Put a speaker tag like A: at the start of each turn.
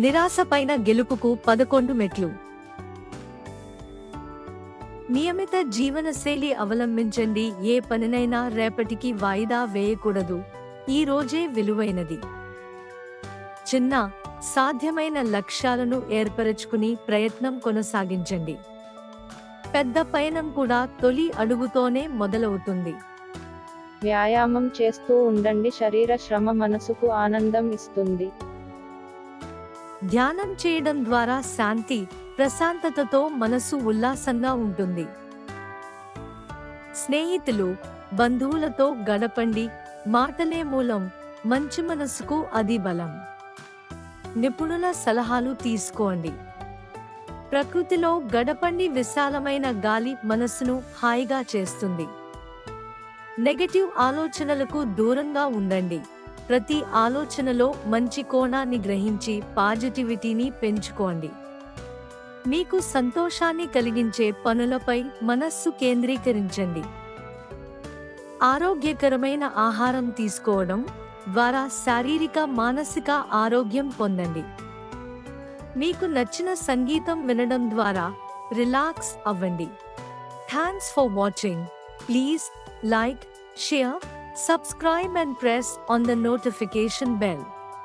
A: నిరాశపైన గెలుపుకు పదకొండు మెట్లు. నియమిత జీవనశైలి అవలంబించండి. ఏ పనినైనా రేపటికి వాయిదా వేయకూడదు. ఈ రోజే విలువైనది. చిన్న సాధ్యమైన లక్ష్యాలను ఏర్పరచుకుని ప్రయత్నం కొనసాగించండి. పెద్ద పయనం కూడా తొలి అడుగుతోనే మొదలవుతుంది.
B: వ్యాయామం చేస్తూ ఉండండి. శరీర శ్రమ మనసుకు ఆనందం ఇస్తుంది.
A: ధ్యానం చేయడం ద్వారా శాంతి ప్రశాంతతతో మనసు ఉల్లాసంగా ఉంటుంది. స్నేహితులు బంధువులతో గడపండి. మాటలే మూలం మంచి మనసుకు అది బలం. నిపుణుల సలహాలు తీసుకోండి. ప్రకృతిలో గడపండి విశాలమైన గాలి మనసును హాయిగా చేస్తుంది. నెగటివ్ ఆలోచనలకు దూరంగా ఉండండి. ప్రతి ఆలోచనలో మంచి కోణాన్ని గ్రహించి పాజిటివిటీని పెంచుకోండి. మీకు సంతోషాన్ని కలిగించే పనులపై మనస్సు కేంద్రీకరించండి. ఆరోగ్యకరమైన ఆహారం తీసుకోవడం ద్వారా శారీరక మానసిక ఆరోగ్యం పొందండి. మీకు నచ్చిన సంగీతం వినడం ద్వారా రిలాక్స్ అవ్వండి. Thanks for watching please like share subscribe and press on the notification bell.